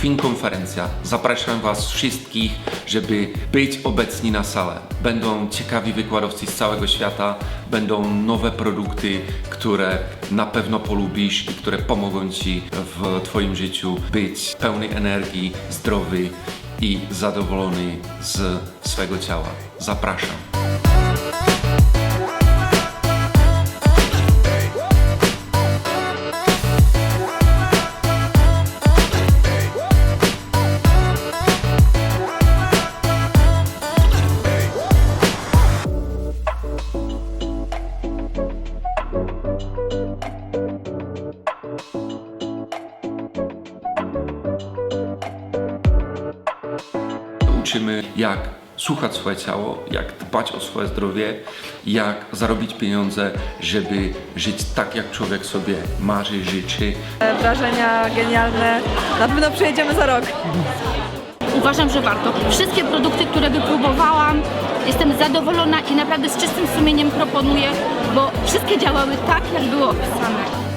Fin konferencja. Zapraszam Was wszystkich, żeby być obecni na salę. Będą ciekawi wykładowcy z całego świata, będą nowe produkty, które na pewno polubisz i które pomogą Ci w Twoim życiu być pełny energii, zdrowy i zadowolony z swego ciała. Zapraszam. Uczymy, jak słuchać swoje ciało, jak dbać o swoje zdrowie, jak zarobić pieniądze, żeby żyć tak, jak człowiek sobie marzy, życzy. Wrażenia genialne. Na pewno przyjedziemy za rok. Uważam, że warto. Wszystkie produkty, które wypróbowałam, jestem zadowolona i naprawdę z czystym sumieniem proponuję, bo wszystkie działały tak, jak było opisane.